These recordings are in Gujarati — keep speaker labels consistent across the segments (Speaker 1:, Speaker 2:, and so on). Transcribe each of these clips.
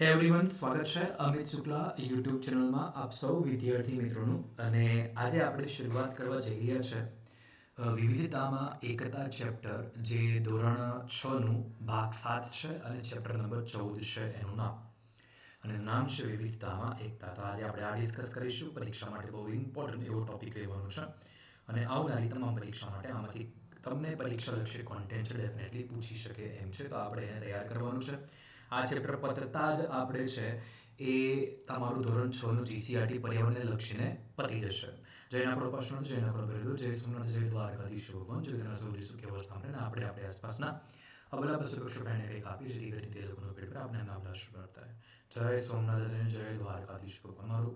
Speaker 1: હે એવરીવન સ્વાગત છે અમિત શુક્લા યુટ્યુબ ચેનલમાં આપ સૌ વિદ્યાર્થી મિત્રોનું. અને આજે આપણે શરૂઆત કરવા જઈ રહ્યા છે વિવિધતામાં એકતા ચેપ્ટર જે ધોરણ છ નું ભાગ સાત છે અને ચેપ્ટર નંબર ચૌદ છે એનું નામ. અને નામ છે વિવિધતામાં એકતા. તો આજે આપણે આ ડિસ્કસ કરીશું. પરીક્ષા માટે બહુ ઇમ્પોર્ટન્ટ એવો ટોપિક રહેવાનો છે. અને આવનારી તમામ પરીક્ષા માટે આમાંથી તમને પરીક્ષાલક્ષી કોન્ટેન્ટ છે ડેફિનેટલી પૂછી શકે એમ છે. તો આપણે એને તૈયાર કરવાનું છે. આ ચેપ્ટર પતતા જ આપણે છે એ તમારું ધોરણ છ નું જીસીઆરટી પર્યાવરણને લક્ષીને પતી જશે. જય આપણો પ્રશ્ન એના આપણે જય સોમનાથ, જય દ્વારકાધીશ ભગવાન જય તેના સૌરી સુખી અવસ્થા આપણે આપણે આસપાસના અબલા પશુ પક્ષો પ્રાણીને કંઈક આપી જેથી કરીને તે લોકોનો પેટ પર આપણે નામ લાશ કરતા જય સોમનાથ અને જય દ્વારકાધીશ ભગવાન મારું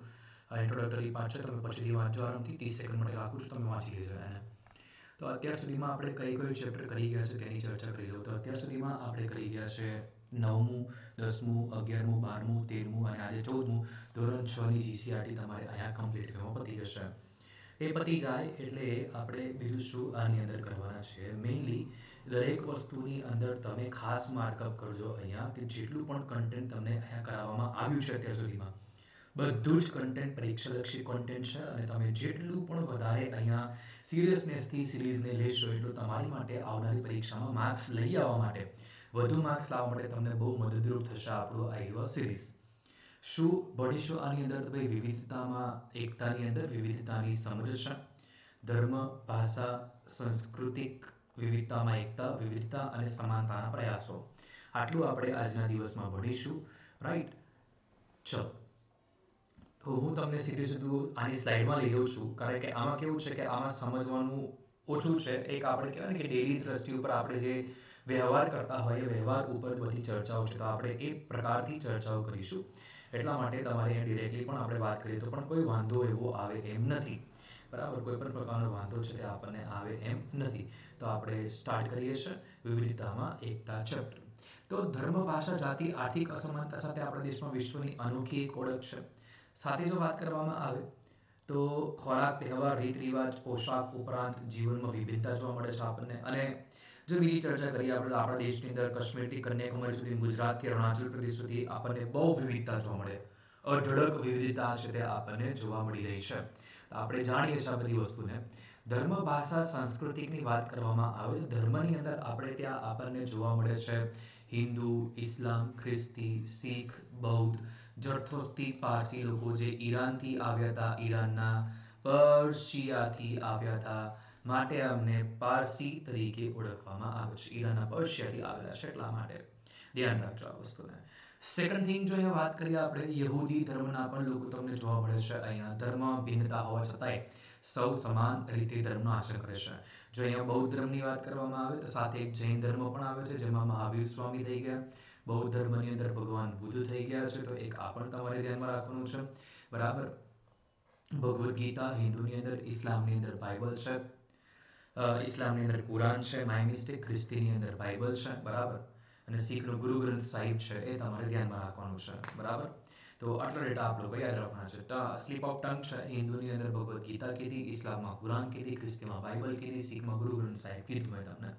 Speaker 1: ઇન્ટ્રોડક્ટરી પાઠ છે, તમે પછીથી વાંચો આરામથી ત્રીસ સેકન્ડ માટે રાખું છું, તમે વાંચી લેજો એને. તો અત્યાર સુધીમાં આપણે કઈ કયું ચેપ્ટર કરી ગયા છે તેની ચર્ચા કરી લો તો અત્યાર સુધીમાં આપણે કરી ગયા છે નવમું, દસમું, અગિયારમું, બારમું, તેરમું અને આજે ચૌદમું. ધોરણ છ ની જીસીઆરટી તમારે અહીંયા કમ્પ્લીટ થવામાં પતી જશે. એ પતી જાય એટલે આપણે બીજું શું આની અંદર કરવાના છે? મેઇનલી દરેક વસ્તુની અંદર તમે ખાસ માર્કઅપ કરજો અહીંયા કે જેટલું પણ કન્ટેન્ટ તમને અહીંયા કરાવવામાં આવ્યું છે અત્યાર સુધીમાં. બધું જ કન્ટેન્ટ પરીક્ષાલક્ષી કોન્ટેન્ટ છે અને તમે જેટલું પણ વધારે અહીંયા સિરિયસનેસથી સિરીઝને લેશો એટલું તમારી માટે આવનારી પરીક્ષામાં માર્ક્સ લઈ આવવા માટે વધુ માર્ક્સ લાવવા માટે તમને બહુ મદદરૂપ થશે આપણું આઈવા સિરીઝ શું ભણીશું આની અંદર તો ભાઈ વિવિધતામાં, એકતાની અંદર વિવિધતાની સમજ છે. ધર્મ, ભાષા સાંસ્કૃતિક વિવિધતામાં એકતા, વિવિધતા અને સમાનતાના પ્રયાસો. આટલું આપણે આજના દિવસમાં ભણીશું રાઈટ ચલો. તો હું તમને સીધી સીધું આની સ્લાઇડમાં લઈ લઉં છું. કારણ કે આમાં કેવું છે કે આમાં સમજવાનું ઓછું છે. એક આપણે કહેવાય ને કે ડેલી દ્રષ્ટિ ઉપર આપણે જે વ્યવહાર કરતા હોઈએ, વ્યવહાર ઉપર બધી ચર્ચાઓ છે, તો આપણે એ પ્રકારથી ચર્ચાઓ કરીશું. એટલા માટે તમારે ડિરેક્ટલી પણ આપણે વાત કરીએ તો પણ કોઈ વાંધો એવો આવે એમ નથી. બરાબર? કોઈ પણ પ્રકારનો વાંધો છે તે આપણને આવે એમ નથી. તો આપણે સ્ટાર્ટ કરીએ છીએ વિવિધતામાં એકતા ચેપ્ટર તો ધર્મ, ભાષા, જાતિ, આર્થિક અસમાનતા સાથે આપણા દેશમાં વિશ્વની અનોખી એક ઓળખ છે. સાથે જો વાત કરવામાં આવે, તો ખોરાક, તહેવાર રીત રિવાજ પોશાક ઉપરાંત જીવનમાં વિભિન્નતા જોવા મળે છે આપણને. અને જો બીજી ચર્ચા કરીએ આપણે આપણા દેશની અંદર કાશ્મીરથી કન્યાકુમારી સુધી, ગુજરાતથી અરુણાચલ પ્રદેશ સુધી આપણને બહુ વિવિધતા જોવા મળે. અઢળક વિવિધતા છે તે આપણને જોવા મળી રહી છે. તો આપણે જાણીએ છીએ આ બધી વસ્તુને. ધર્મ, ભાષા, સાંસ્કૃતિકની વાત કરવામાં આવે, તો ધર્મની અંદર આપણે ત્યાં આપણને જોવા મળે છે હિન્દુ, ઇસ્લામ, ખ્રિસ્તી, શીખ, બૌદ્ધ જરથોસ્તી પારસી લોકો જે ઈરાનથી આવ્યા હતા, ઈરાનના પર્શિયાથી આવ્યા હતા, માટે અમને પારસી તરીકે ઓળખવામાં આવે છે. ઈરાનના પર્શિયાથી આવેલા છે એટલા માટે. ધ્યાન રાખજો આ વસ્તુને. સેકન્ડ થિંગ જો અહીંયા વાત કરીએ આપણે, યહૂદી ધર્મના પણ લોકો તમને જોવા મળે છે. અહીંયા ધર્મ ભિન્નતા હોવા છતાંય સૌ સમાન રીતે ધર્મનો આચરણ કરે છે. જો અહીંયા બૌદ્ધ ધર્મની વાત કરવામાં આવે તો સાથે એક જૈન ધર્મ પણ આવે છે, જેમાં મહાવીર સ્વામી થઈ ગયા. બૌદ્ધ ધર્મની અંદર ભગવાન બુદ્ધ થઈ ગયા છે, તો એક આ પણ તમારે ધ્યાનમાં રાખવાનું છે. બરાબર? ભગવદ્ ગીતા હિન્દુની અંદર, ઇસ્લામની અંદર બાઇબલ છે. ઇસ્લામની અંદર કુરાન છે માય મિસ્ટેક ખ્રિસ્તીની અંદર બાઇબલ છે, બરાબર? અને શીખનું ગુરુ ગ્રંથ સાહિબ છે, એ તમારે ધ્યાનમાં રાખવાનું છે, બરાબર? તો આટલા ડેટા આપ લોકો યાદ રાખવાના છે. સ્લીપ ઓફ ટંગ છે, હિન્દુની અંદર ભગવદ્ ગીતા કીધી, ઇસ્લામમાં કુરાન કીધી, ખ્રિસ્તીમાં બાઇબલ કીધી, શીખમાં ગુરુ ગ્રંથ સાહેબ કીધું મેં તમને.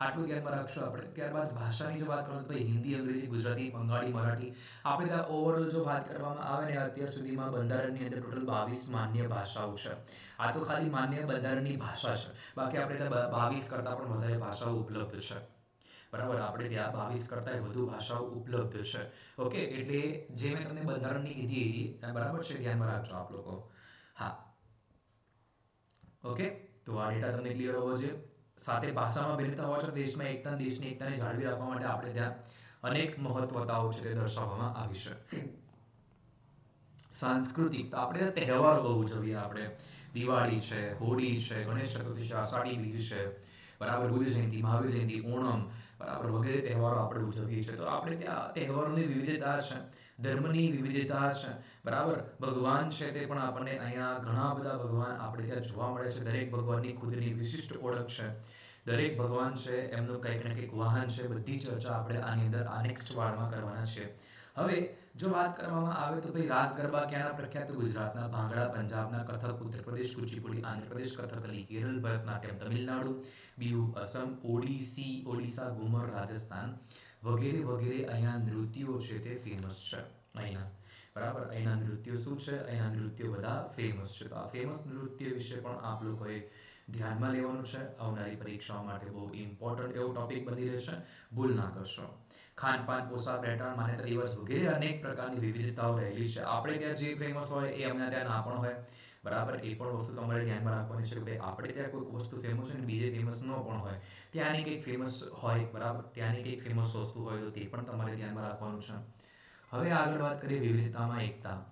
Speaker 1: આટલું ત્યારબાદ રાખશું આપણે. ત્યારબાદ ભાષાની જો વાત કરું તો હિન્દી, અંગ્રેજી, ગુજરાતી, બંગાળી, મરાઠી, આપણે ત્યાં ઓવરઓલ જો વાત કરવામાં આવે ને, અત્યાર સુધીમાં બંધારણની અંદર ટોટલ બાવીસ માન્ય ભાષાઓ છે. આ તો ખાલી માન્ય બંધારણની ભાષા છે. બાકી આપણે ત્યાં બાવીસ કરતાં પણ વધારે ભાષાઓ ઉપલબ્ધ છે. બરાબર? આપણે ત્યાં બાવીસ કરતાં વધુ ભાષાઓ ઉપલબ્ધ છે. ઓકે એટલે જે મેં તમને બંધારણની કીધી એ બરાબર છે? ધ્યાનમાં રાખજો આપ લોકો. હા. ઓકે તો આ ડેટા તમને ક્લિયર હોવો જોઈએ. સાથે ભાષામાં ભિન્નતા હોવા છતાં દેશમાં એકતા, દેશની એકતાને જાળવી રાખવા માટે આપણે ત્યાં અનેક મહત્વતાઓ છે તે દર્શાવવામાં આવી છે. સાંસ્કૃતિક, તો આપણે તહેવારો બહુ જોઈએ આપણે. દિવાળી છે, હોળી છે, ગણેશ ચતુર્થી છે, આષાઢી બીજ છે. બરાબર? બુદ્ધ જયંતિ, મહાવીર જયંતિ, ઓણમ, બરાબર? વગેરે તહેવારો આપણે ઉજવીએ છીએ. તો આપણે ત્યાં તહેવારોની વિવિધતા છે. ધર્મની વિવિધતા છે. બરાબર? ભગવાન છે તે પણ આપણને અહીંયા ઘણા બધા ભગવાન આપણે ત્યાં જોવા મળે છે. દરેક ભગવાનની ખુદની વિશિષ્ટ ઓળખ છે. દરેક ભગવાન છે, એમનું કંઈક ને કંઈક વાહન છે. બધી ચર્ચા આપણે આની અંદર આ નેક્સ્ટ વારમાં કરવાના છે હવે જો વાત કરવામાં આવે તો ભાઈ રાસ ગરબા ક્યાંના પ્રખ્યાત? ગુજરાતના, ભાંગડા, પંજાબના કથક, ઉત્તર પ્રદેશ, કુચીપુડી આંધ્રપ્રદેશ કથકલી કેરળ, ભરતનાટ્યમ, તમિલનાડુ, બીયુ અસમ ઓડિસી, ઓડિશા, ઘુમર, રાજસ્થાન વગેરે વગેરે અહીંયા નૃત્યો છે તે ફેમસ છે. અહીંના, બરાબર? અહીંના નૃત્યો શું છે? અહીંના નૃત્યો બધા ફેમસ છે. તો આ ફેમસ નૃત્ય વિશે પણ આપ લોકોએ ધ્યાનમાં લેવાનું છે. આવનારી પરીક્ષાઓ માટે બહુ ઇમ્પોર્ટન્ટ એવો ટોપિક બની રહેશે. ભૂલ ના કરશો. ખાનપાન, પોશાક રહેઠાણ માન્યતા રિવાજ વગેરે અનેક પ્રકારની વિવિધતાઓ રહેલી છે. આપણે ત્યાં જે ફેમસ હોય એ અમને ત્યાં ના પણ હોય. બરાબર? એ પણ વસ્તુ તમારે ધ્યાનમાં રાખવાની છે કે આપણે ત્યાં કોઈક વસ્તુ ફેમસ હોય ને બીજે ફેમસ ન પણ હોય. ત્યાંની કંઈક ફેમસ હોય, બરાબર? ત્યાંની કંઈક ફેમસ વસ્તુ હોય તો તે પણ તમારે ધ્યાનમાં રાખવાનું છે. હવે આગળ વાત કરીએ વિવિધતામાં એકતા.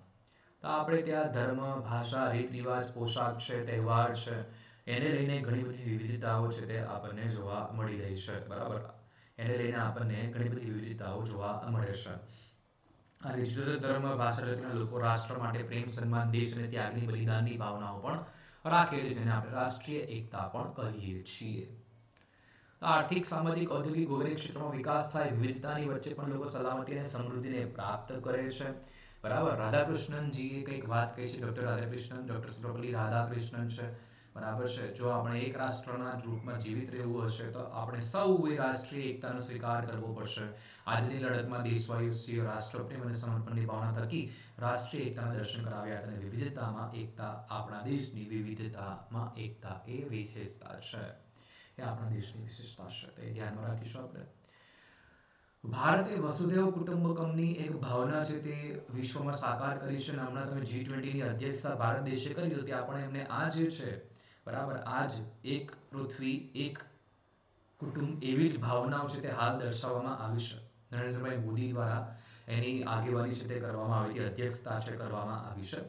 Speaker 1: તો આપણે ત્યાં ધર્મ, ભાષા રીત રિવાજ પોશાક છે, તહેવાર છે. એને લઈને ઘણી બધી વિવિધતાઓ છે તે આપણને જોવા મળી રહી છે. બરાબર? એને લઈને આપણને ઘણી બધી વિવિધતાઓ જોવા મળે છે. અને જુદા ધર્મ ભાષા જાતિના લોકો રાષ્ટ્ર માટે પ્રેમ, સન્માન, દેશ અને ત્યાગની બલિદાનની ભાવનાઓ પણ રાખે છે, જેને આપણે રાષ્ટ્રીય એકતા પણ કહીએ છીએ. આર્થિક, સામાજિક, ઔદ્યોગિક વગેરે ક્ષેત્રમાં વિકાસ થાય, વિવિધતાની વચ્ચે પણ લોકો સલામતી અને સમૃદ્ધિને પ્રાપ્ત કરે છે. બરાબર? રાધાકૃષ્ણનજીએ કંઈક વાત કહી છે, ડૉક્ટર રાધાકૃષ્ણન, ડૉક્ટર સર્વપલ્લી રાધાકૃષ્ણન છે. બરાબર છે? જો આપણે એક રાષ્ટ્રના રૂપમાં જીવિત રહેવું હશે, તો આપણે સૌએ રાષ્ટ્રીય એકતાનો સ્વીકાર કરવો પડશે. આજની લડતમાં દેશવાસીઓ રાષ્ટ્રપ્રેમ અને સમર્પણની ભાવના થકી રાષ્ટ્રીય એકતાના દર્શન કરાવ્યા અને વિવિધતામાં એકતા આપણા દેશની વિવિધતામાં એકતા એ વિશેષતા છે. એ આપણા દેશની વિશેષતા છે. તો ધ્યાનમાં રાખીશું આપણે. ભારતે વસુદેવ કુટુંબકમની એક ભાવના છે તે વિશ્વમાં સાકાર કરી છે. અને હમણાં તમે જી ટ્વેન્ટીની અધ્યક્ષતા ભારત દેશે કરી હતી. ત્યાં પણ એમને આ જે છે બરાબર? આજ એક પૃથ્વી, એક કુટુંબ એવી જ ભાવનાઓ છે તે હાલ દર્શાવવામાં આવી છે. નરેન્દ્રભાઈ મોદી દ્વારા એની આગેવાની છે તે કરવામાં આવી હતી, અધ્યક્ષતા છે કરવામાં આવી છે.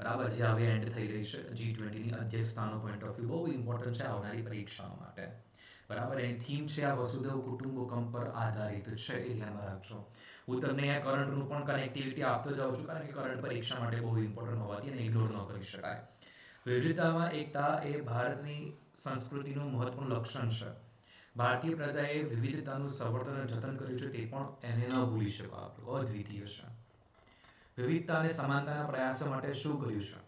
Speaker 1: બરાબર? જે હવે એન્ડ થઈ રહી છે. જી ટ્વેન્ટીની અધ્યક્ષતાનો પોઈન્ટ ઓફ વ્યૂ બહુ ઇમ્પોર્ટન્ટ છે આવનારી પરીક્ષાઓ માટે. બરાબર? એની થીમ છે આ વસુદેવ કુટુંબકમ પર આધારિત છે, એ ધ્યાનમાં રાખજો. હું તમને આ કરંટનું પણ કનેક્ટિવિટી આપતો જાઉં છું, કારણ કે કરંટ પરીક્ષા માટે બહુ ઇમ્પોર્ટન્ટ હોવાથી એને ઇગ્નોર ન કરી શકાય. વિવિધતામાં એકતા એ ભારતની સંસ્કૃતિનું મહત્વનું લક્ષણ છે. ભારતીય પ્રજાએ વિવિધતાનું સંવર્ધન જતન કર્યું છે તે પણ એને ન ભૂલી શકો આપ અદ્વિતીય છે. વિવિધતા અને સમાનતાના પ્રયાસો માટે શું કર્યું છે?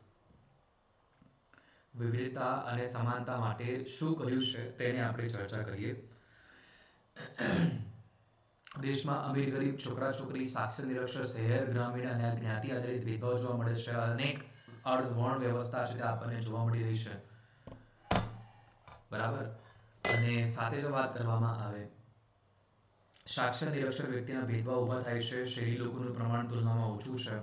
Speaker 1: વિવિધતા અને સમાનતા માટે શું કર્યું છે તેની આપણે ચર્ચા કરીએ. દેશમાં અમીર ગરીબ છોકરા છોકરી સાક્ષર નિરક્ષર શહેર ગ્રામીણ અને જ્ઞાતિ આધારિત ભેદભાવ જોવા મળે છે. અનેક અર્ધવર્ણ વ્યવસ્થા છે તે આપણને જોવા મળી રહી છે. બરાબર? અને સાથે જો વાત કરવામાં આવે. સાક્ષર નિરક્ષર વ્યક્તિના ભેદભાવ ઊભા થાય છે શહેરી લોકોનું પ્રમાણ તુલનામાં ઓછું છે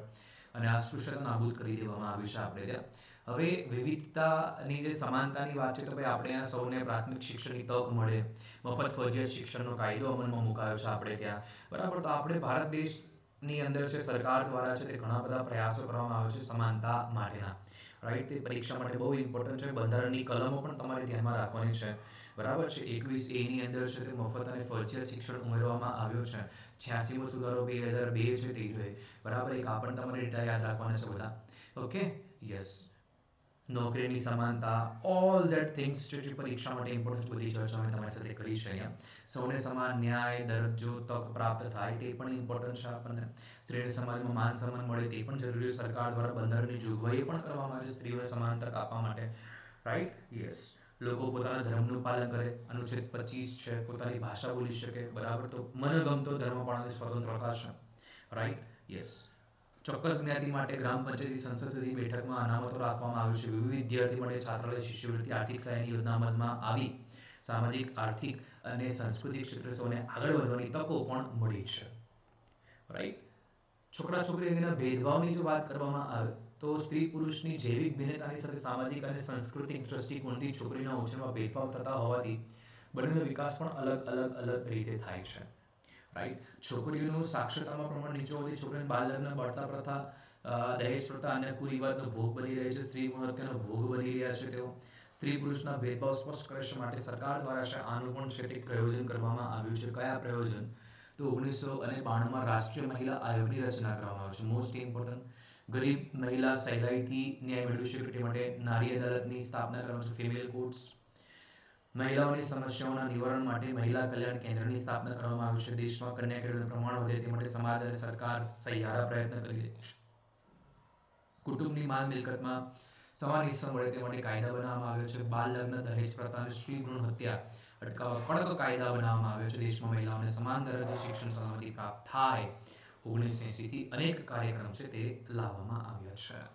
Speaker 1: અને આ અસ્પૃશ્યતા નાબૂદ કરી દેવામાં આવી છે આપણે ત્યાં. હવે વિવિધતાની જે સમાનતાની વાત છે તો ભાઈ આપણે આ સૌને પ્રાથમિક શિક્ષણની તક મળે. મફત ફરજિયાત શિક્ષણનો કાયદો અમલમાં મુકાયો છે આપણે ત્યાં. બરાબર? તો આપણે ભારત દેશ ની અંદર છે, સરકાર દ્વારા છે તે ઘણા બધા પ્રયાસો કરવામાં આવે છે સમાનતા માટેના. રાઈટ તે પરીક્ષા માટે બહુ ઇમ્પોર્ટન્ટ છે. બંધારણની કલમો પણ તમારે ધ્યાનમાં રાખવાની છે. બરાબર છે? એકવીસ એ ની અંદર છે તે મફત અને ફરજિયાત શિક્ષણ ઉમેરવામાં આવ્યો છે. છ્યાસીમો સુધારો બે હજાર બે છે તે બરાબર? એક આ પણ તમારે ડેટા યાદ રાખવાના છે બધા. ઓકે યસ નોકરીની સમાનતા ઓલ ધેટ થિંગ્સ જે પરીક્ષા માટે ઇમ્પોર્ટન્ટ બધી ચર્ચા અમે તમારી સાથે કરી છે અહીંયા. સૌને સમાન ન્યાય, દરજ્જો, તક પ્રાપ્ત થાય તે પણ ઇમ્પોર્ટન્ટ છે આપણને. સ્ત્રીને સમાજમાં માન સન્માન મળે તે પણ જરૂરી સરકાર દ્વારા બંધારણની જોગવાઈ પણ કરવામાં આવી છે સ્ત્રીઓને સમાન તક આપવા માટે. રાઈટ યસ લોકો પોતાના ધર્મનું પાલન કરે. અનુચ્છેદ પચીસ છે. પોતાની ભાષા બોલી શકે. બરાબર? તો મનગમતો ધર્મ પણ સ્વતંત્રતા છે. રાઈટ યસ ચોક્કસ જ્ઞાતિ માટે ગ્રામ પંચાયતી સંસદની બેઠકમાં અનામતો રાખવામાં આવ્યું છે. વિવિધ વિદ્યાર્થી માટે છાત્રાલય શિષ્યવૃત્તિ આર્થિક સહાયની યોજના અમલમાં આવી. સામાજિક, આર્થિક અને સાંસ્કૃતિક ક્ષેત્રે સૌને આગળ વધવાની તકો પણ મળી છે. રાઈટ છોકરા છોકરી અંગેના ભેદભાવની જો વાત કરવામાં આવે, તો સ્ત્રી પુરુષની જૈવિક ભિન્નતાની સાથે સામાજિક અને સાંસ્કૃતિક દ્રષ્ટિકોણથી છોકરીના ઉછેરમાં ભેદભાવ થતા હોવાથી બંનેનો વિકાસ પણ અલગ અલગ અલગ રીતે થાય છે. રાઈટ છોકરીઓનું સાક્ષરતામાં પ્રમાણ નીચું હોવાથી છોકરીને બાલ લગ્ન બળતા પ્રથા દહેજ પ્રથા અને કુરિવાજનો ભોગ બની રહી છે. સ્ત્રી ગુણવત્તાનો ભોગ બની રહ્યા છે તેઓ. સ્ત્રી પુરુષના ભેદભાવ સ્પષ્ટ કરે છે માટે સરકાર દ્વારા છે આનું પણ છે તે પ્રયોજન કરવામાં આવ્યું છે. કયા પ્રયોજન? તો ઓગણીસો અને બાણુંમાં રાષ્ટ્રીય મહિલા આયોગની રચના કરવામાં આવી છે. મોસ્ટ ઇમ્પોર્ટન્ટ, ગરીબ મહિલા સહેલાઈથી ન્યાય મેળવી શકે તે માટે નારી અદાલતની સ્થાપના કરવામાં છે. ફિમેલ કોર્ટ્સ મહિલાઓની સમસ્યાઓના નિવારણ માટે મહિલા કલ્યાણ કેન્દ્રની સ્થાપના કરવામાં આવી છે. દેશમાં કન્યા કેળવણીનું પ્રમાણ વધે તે માટે સમાજ અને સરકાર સહિયારા પ્રયત્ન કરી રહી છે. કુટુંબની માલ મિલકતમાં સમાન હિસ્સો મળે તે માટે કાયદા બનાવવામાં આવ્યો છે. બાલ લગ્ન, દહેજ પ્રથા, સ્ત્રી ભ્રૂણ હત્યા અટકાવવા કડક કાયદા બનાવવામાં આવ્યો છે. દેશમાં મહિલાઓને સમાન દરજ્જે શિક્ષણ સલામતી પ્રાપ્ત થાય. ઓગણીસો એંસીથી અનેક કાર્યક્રમ છે તે લાવવામાં આવ્યા છે.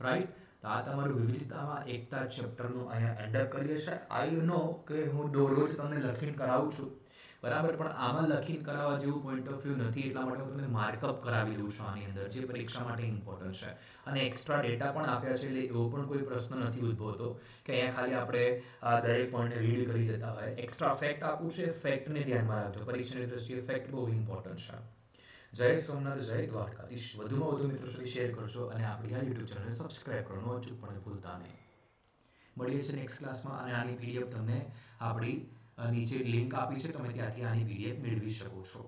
Speaker 1: રાઈટ આ તમારું વિવિધતામાં એકતા ચેપ્ટરનું અહીંયા એન્ડઅપ કરીએ છીએ. આઈ નો કે હું દરરોજ તમને લખીને કરાવું છું. બરાબર? પણ આમાં લખીને કરાવવા જેવું પોઈન્ટ ઓફ વ્યૂ નથી, એટલા માટે હું તમને માર્કઅપ કરાવી દઉં છું આની અંદર, જે પરીક્ષા માટે ઇમ્પોર્ટન્ટ છે. અને એક્સ્ટ્રા ડેટા પણ આપ્યા છે એટલે એવો પણ કોઈ પ્રશ્ન નથી ઉદ્ભવતો કે અહીંયા ખાલી આપણે દરેક પોઈન્ટને રીડ કરી જતા હોય. એક્સ્ટ્રા ફેક્ટ આપવું છે ફેક્ટને ધ્યાનમાં રાખજો. પરીક્ષાની દ્રષ્ટિએ ફેક્ટ બહુ ઇમ્પોર્ટન્ટ છે. જય સોમનાથ, જય દ્વારકાધીશ. વધુમાં વધુ મિત્રો સુધી શેર કરજો અને આપણી આ યુટ્યુબ ચેનલ સબસ્ક્રાઇબ કરવાનું અચૂકપણે ભૂલતા નહીં. મળીએ છીએ નેક્સ્ટ ક્લાસમાં અને આની પીડીએફ તમને આપણી નીચે લિંક આપી છે. તમે ત્યાંથી આની પીડીએફ મેળવી શકો છો.